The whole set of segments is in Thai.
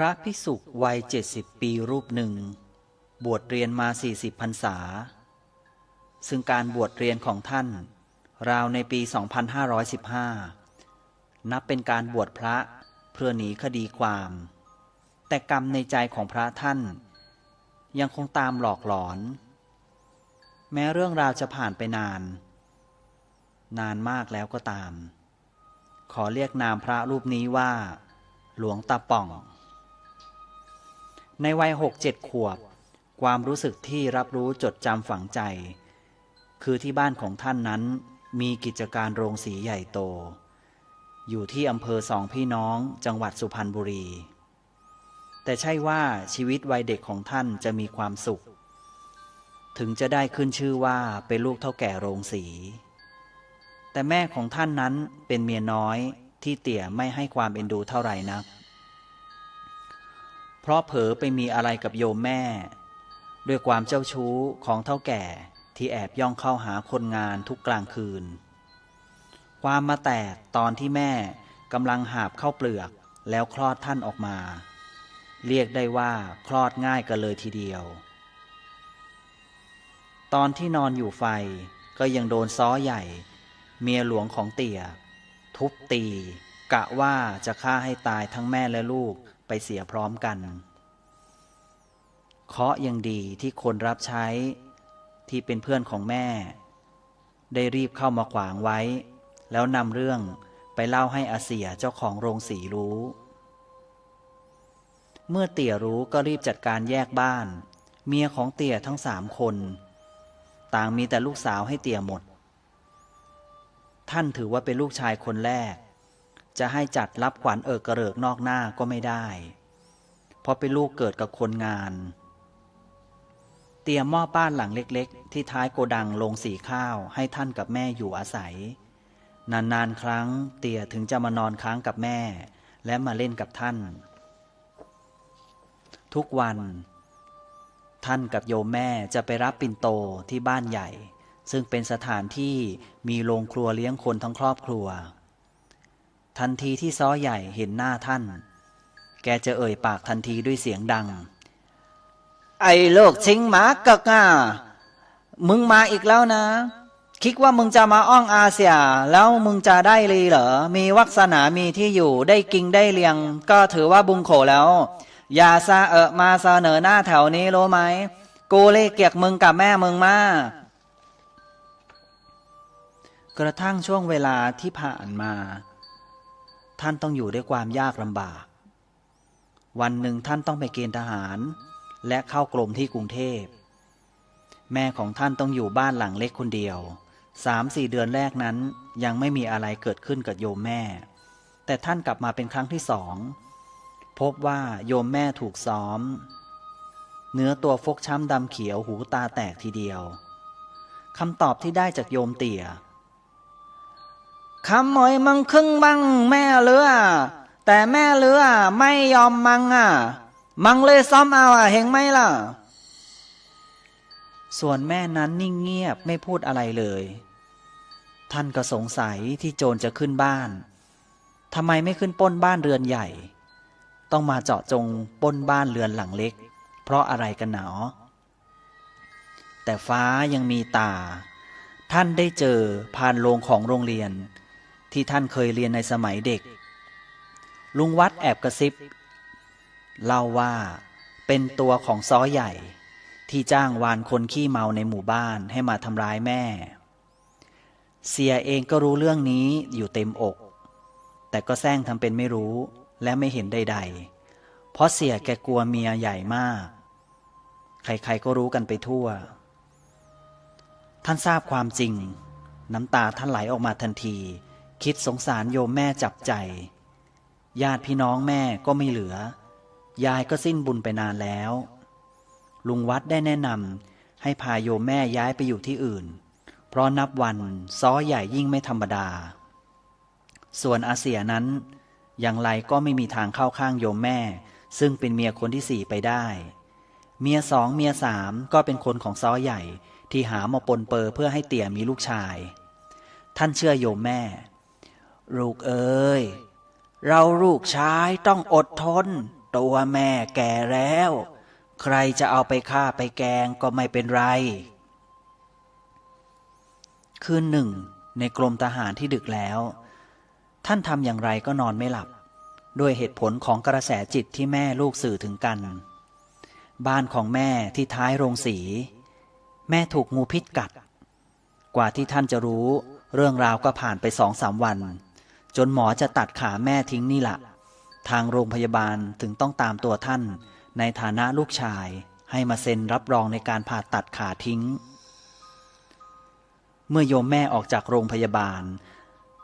พระภิกษุวัยเจ็ดสิบปีรูปหนึ่ง บวชเรียนมาสี่สิบพรรษา ซึ่งการบวชเรียนของท่าน ราวในปี 2515 นับเป็นการบวชพระเพื่อหนีคดีความ แต่กรรมในใจของพระท่าน ยังคงตามหลอกหลอน แม้เรื่องราวจะผ่านไปนาน นานมากแล้วก็ตาม ขอเรียกนามพระรูปนี้ว่า หลวงตาป่อง ในวัยหกเจ็ดขวบ ความรู้สึกที่รับรู้จดจำฝังใจ คือที่บ้านของท่านนั้นมีกิจการโรงสีใหญ่โต อยู่ที่อำเภอสองพี่น้องจังหวัดสุพรรณบุรี แต่ใช่ว่าชีวิตวัยเด็กของท่านจะมีความสุข ถึงจะได้ขึ้นชื่อว่าเป็นลูกเท่าแก่โรงสี แต่แม่ของท่านนั้นเป็นเมียน้อยที่เตี่ยไม่ให้ความเอ็นดูเท่าไหร่นัก เพราะเผลอไปมีอะไรกับโยมแม่ ด้วยความเจ้าชู้ของเท่าแก่ที่แอบย่องเข้าหาคนงานทุกกลางคืน ความมาแตกตอนที่แม่กำลังหาบเข้าเปลือกแล้วคลอดท่านออกมา เรียกได้ว่าคลอดง่ายกันเลยทีเดียว ตอนที่นอนอยู่ไฟก็ยังโดนซ้อใหญ่ เมียหลวงของเตี่ย ทุบตี กะว่าจะฆ่าให้ตายทั้งแม่และลูก ไปเสียพร้อมกันเคาะยังดีที่คนรับใช้ที่เป็นเพื่อนของแม่ ได้รีบเข้ามาขวางไว้ แล้วนำเรื่องไปเล่าให้อาเสียเจ้าของโรงสีรู้ เมื่อเตี่ยรู้ก็รีบจัดการแยกบ้าน เมียของเตี่ยทั้งสามคน ต่างมีแต่ลูกสาวให้เตี่ยหมด ท่านถือว่าเป็นลูกชายคนแรก จะให้จัดรับขวัญเอิกกระเริกนอกหน้าก็ไม่ได้ เพราะเป็นลูกเกิดกับคนงาน เตรียมหม้อบ้านหลังเล็กๆ ที่ท้ายโกดังลงสีข้าวให้ท่านกับแม่อยู่อาศัย นานๆครั้งเตี่ยถึงจะมานอนค้างกับแม่ และมาเล่นกับท่าน ทุกวัน ท่านกับโยมแม่จะไปรับปิ่นโตที่บ้านใหญ่ ซึ่งเป็นสถานที่มีโรงครัวเลี้ยงคนทั้งครอบครัว ทันทีที่ซ้อใหญ่เห็นหน้าท่าน แกจะเอ่ยปากทันทีด้วยเสียงดัง ไอ้โลกชิงหมากกอะมึงมาอีกแล้วนะ คิดว่ามึงจะมาอ้องอาเซีย แล้วมึงจะได้ลีเหรอ มีวักษณามีที่อยู่ได้กิงได้เลียง ก็ถือว่าบุงโขแล้ว อย่าซาเอะมาเสนอหน้าแถวนี้รู้ไหมกูเลยเกียกมึงกับแม่มึงมากกระทั่งช่วงเวลาที่ผ่านมา ท่านต้องอยู่ด้วยความยากลำบาก วันหนึ่งท่านต้องไปเกณฑ์ทหาร และเข้ากรมที่กรุงเทพ แม่ของท่านต้องอยู่บ้านหลังเล็กคนเดียวสามสี่เดือนแรกนั้นยังไม่มีอะไรเกิดขึ้นกับโยมแม่ แต่ท่านกลับมาเป็นครั้งที่สอง พบว่าโยมแม่ถูกซ้อม เนื้อตัวฟกช้ำดำเขียวหูตาแตกทีเดียวคำตอบที่ได้จากโยมเตี่ย คำหมอยมังครึ่งบังแม่เลือ แต่แม่เลือไม่ยอมมังอะ มังเลยซ้อมเอาอะเห็นไหมล่ะ ส่วนแม่นั้นนิ่งเงียบไม่พูดอะไรเลย ท่านก็สงสัยที่โจรจะขึ้นบ้านทำไมไม่ขึ้นป้นบ้านเรือนใหญ่ ต้องมาเจาะจงป้นบ้านเรือนหลังเล็ก เพราะอะไรกันหนอ แต่ฟ้ายังมีตา ท่านได้เจอผ่านโรงของโรงเรียน ที่ท่านเคยเรียนในสมัยเด็ก ลุงวัดแอบกระซิบ เล่าว่าเป็นตัวของซ้อใหญ่ ที่จ้างวานคนขี้เมาในหมู่บ้านให้มาทำร้ายแม่ เสียเองก็รู้เรื่องนี้อยู่เต็มอก แต่ก็แซงทำเป็นไม่รู้และไม่เห็นใด ๆ เพราะเสียแกกลัวเมียใหญ่มาก ใครๆก็รู้กันไปทั่ว ท่านทราบความจริง น้ำตาท่านไหลออกมาทันที คิดสงสารโยมแม่จับใจ ญาติพี่น้องแม่ก็ไม่เหลือ ยายก็สิ้นบุญไปนานแล้ว ลุงวัดได้แนะนำให้พาโยมแม่ย้ายไปอยู่ที่อื่น เพราะนับวันซ้อใหญ่ยิ่งไม่ธรรมดา ส่วนอาเสียนั้น อย่างไรก็ไม่มีทางเข้าข้างโยมแม่ ซึ่งเป็นเมียคนที่สี่ไปได้ เมียสองเมียสามก็เป็นคนของซ้อใหญ่ที่หามาปนเปอร์เพื่อให้เตี่ยมีลูกชาย ท่านเชื่อโยมแม่ ลูกเอ้ยเราลูกชายต้องอดทนตตัวแม่แก่แล้ว ใครจะเอาไปฆ่าไปแกงก็ไม่เป็นไร คืนหนึ่ง ในกรมทหารที่ดึกแล้ว ท่านทำอย่างไรก็นอนไม่หลับ ด้วยเหตุผลของกระแสจิตที่แม่ลูกสื่อถึงกัน บ้านของแม่ที่ท้ายโรงสี แม่ถูกงูพิษกัด กว่าที่ท่านจะรู้ เรื่องราวก็ผ่านไปสองสามวัน จนหมอจะตัดขาแม่ทิ้งนี่แหละ ทางโรงพยาบาลถึงต้องตามตัวท่าน ในฐานะลูกชาย ให้มาเซ็นรับรองในการผ่าตัดขาทิ้ง เมื่อโยมแม่ออกจากโรงพยาบาล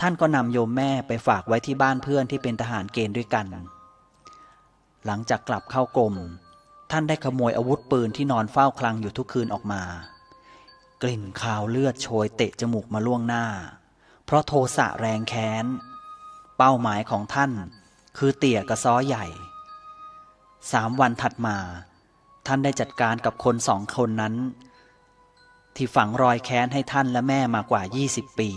ท่านก็นำโยมแม่ไปฝากไว้ที่บ้านเพื่อนที่เป็นทหารเกณฑ์ด้วยกัน หลังจากกลับเข้ากรมท่านได้ขโมยอาวุธปืนที่นอนเฝ้าคลังอยู่ทุกคืนออกมา กลิ่นคาวเลือดโชยเตะจมูกมาล่วงหน้า เพราะโทสะแรงแค้น เป้าหมายของท่าน คือเตี่ยกระซ้อใหญ่สามวันถัดมา ท่านได้จัดการกับคนสองคนนั้น ที่ฝังรอยแค้นให้ท่านและแม่มากว่า 20 ปี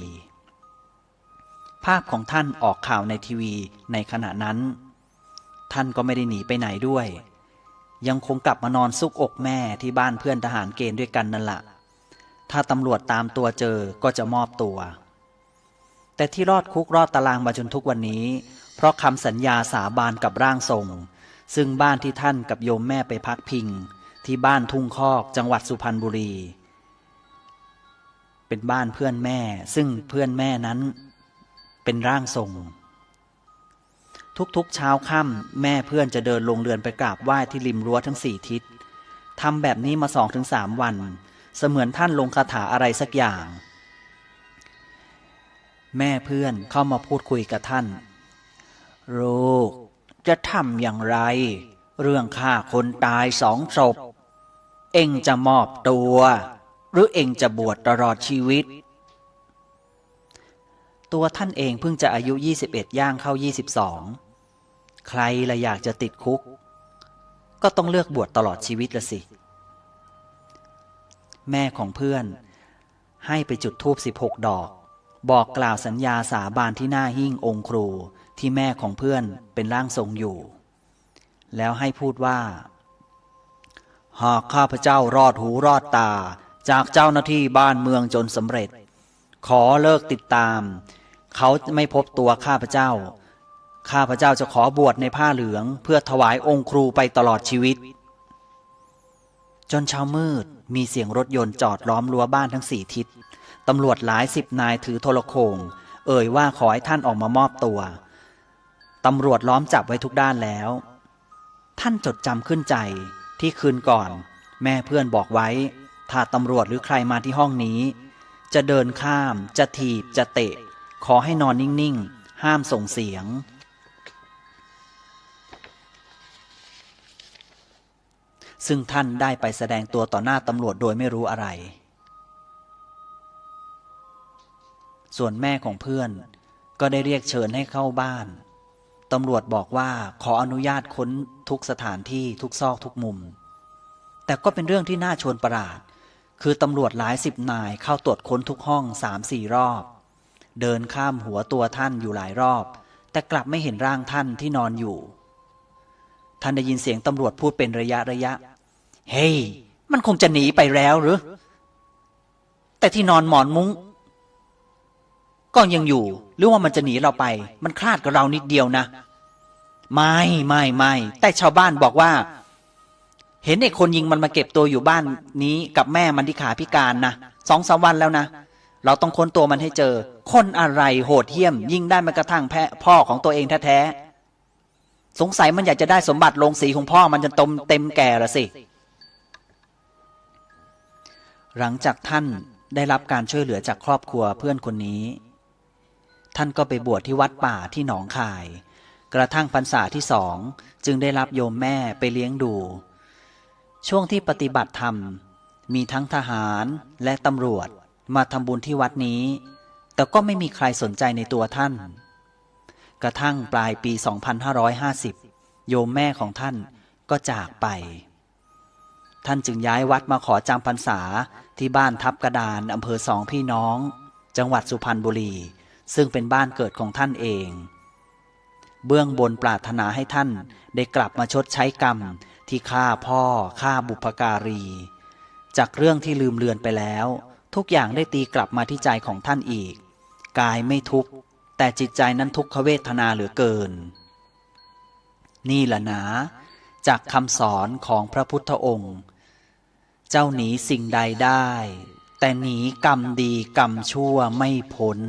ภาพของท่านออกข่าวในทีวีในขณะนั้น ท่านก็ไม่ได้หนีไปไหนด้วย ยังคงกลับมานอนซุกอกแม่ที่บ้านเพื่อนทหารเกณฑ์ด้วยกันนั่นแหละถ้าตำรวจตามตัวเจอก็จะมอบตัว แต่ที่รอดคุกรอดตารางมาจนทุกวันนี้ เพราะคำสัญญาสาบานกับร่างทรง ซึ่งบ้านที่ท่านกับโยมแม่ไปพักพิง ที่บ้านทุ่งคอกจังหวัดสุพรรณบุรี เป็นบ้านเพื่อนแม่ ซึ่งเพื่อนแม่นั้น เป็นร่างทรง ทุกๆเช้าค่ำแม่เพื่อนจะเดินลงเรือนไปกราบไหว้ที่ริมรั้วทั้งสี่ทิศทำแบบนี้มาสองถึงสามวัน เสมือนท่านลงคาถาอะไรสักอย่าง แม่เพื่อนเข้ามาพูดคุยกับท่าน ลูกจะทำอย่างไร เรื่องฆ่าคนตายสองศพ เองจะมอบตัว หรือเองจะบวชตลอดชีวิต ตัวท่านเองเพิ่งจะอายุ 21 ย่างเข้า 22 ใครละอยากจะติดคุก ก็ต้องเลือกบวชตลอดชีวิตละสิ แม่ของเพื่อน ให้ไปจุดธูป16 ดอก บอกกล่าวสัญญาสาบานที่หน้าหิ้งองค์ครูที่แม่ของเพื่อนเป็นร่างทรงอยู่ แล้วให้พูดว่า หากข้าพเจ้ารอดหูรอดตาจากเจ้าหน้าที่บ้านเมืองจนสำเร็จ ขอเลิกติดตาม เขาไม่พบตัวข้าพเจ้า ข้าพเจ้าจะขอบวชในผ้าเหลือง เพื่อถวายองค์ครูไปตลอดชีวิต จนเช้ามืดมีเสียงรถยนต์จอดล้อมรั้วบ้านทั้งสี่ทิศ ตำรวจหลายสิบนายถือโทรโขงเอ่ยว่าขอให้ท่านออกมามอบตัว ตำรวจล้อมจับไว้ทุกด้านแล้ว ท่านจดจำขึ้นใจที่คืนก่อน แม่เพื่อนบอกไว้ ถ้าตำรวจหรือใครมาที่ห้องนี้ จะเดินข้าม จะถีบ จะเตะ ขอให้นอนนิ่งๆ ห้ามส่งเสียง ซึ่งท่านได้ไปแสดงตัวต่อหน้าตำรวจโดยไม่รู้อะไร ส่วนแม่ของเพื่อน ก็ได้เรียกเชิญให้เข้าบ้าน ตำรวจบอกว่าขออนุญาตค้นทุกสถานที่ทุกซอกทุกมุม แต่ก็เป็นเรื่องที่น่าชวนประหลาด คือตำรวจหลายสิบนายเข้าตรวจค้นทุกห้องสามสี่รอบ เดินข้ามหัวตัวท่านอยู่หลายรอบ แต่กลับไม่เห็นร่างท่านที่นอนอยู่ ท่านได้ยินเสียงตำรวจพูดเป็นระยะระยะ เฮ้ยมันคงจะหนีไปแล้วหรือ แต่ที่นอนหมอนมุง้ง ก็ยังอยู่ หรือว่ามันจะหนีเราไป มันคลาดกับเรานิดเดียวนะ ไม่ไม่ไม่แต่ชาวบ้านบอกว่า เห็นไอ้คนยิงมันมาเก็บตัวอยู่บ้านนี้กับแม่มันที่ขาพิการนะสองสามวันแล้วนะเราต้องค้นตัวมันให้เจอ คนอะไรโหดเหี้ยม ยิงได้มากระทั่งแพพ่อของตัวเองแท้ๆสงสัยมันอยากจะได้สมบัติลงสีของพ่อมันจนตมเต็มแก่ละสิ หลังจากท่านได้รับการช่วยเหลือจากครอบครัวเพื่อนคนนี้ ท่านก็ไปบวชที่วัดป่าที่หนองคาย กระทั่งพรรษาที่สองจึงได้รับโยมแม่ไปเลี้ยงดู ช่วงที่ปฏิบัติธรรม มีทั้งทหารและตำรวจมาทำบุญที่วัดนี้ แต่ก็ไม่มีใครสนใจในตัวท่าน กระทั่งปลายปี 2550 โยมแม่ของท่านก็จากไป ท่านจึงย้ายวัดมาขอจำพรรษาที่บ้านทับกระดานอำเภอสองพี่น้อง จังหวัดสุพรรณบุรี ซึ่งเป็นบ้านเกิดของท่านเอง เบื้องบนปรารถนาให้ท่านได้กลับมาชดใช้กรรมที่ฆ่าพ่อฆ่าบุพการี จากเรื่องที่ลืมเลือนไปแล้ว ทุกอย่างได้ตีกลับมาที่ใจของท่านอีก กายไม่ทุกข์แต่จิตใจนั้นทุกขเวทนาเหลือเกิน นี่แหละนะจากคำสอนของพระพุทธองค์ เจ้าหนีสิ่งใดได้ แต่หนีกรรมดีกรรมชั่วไม่พ้น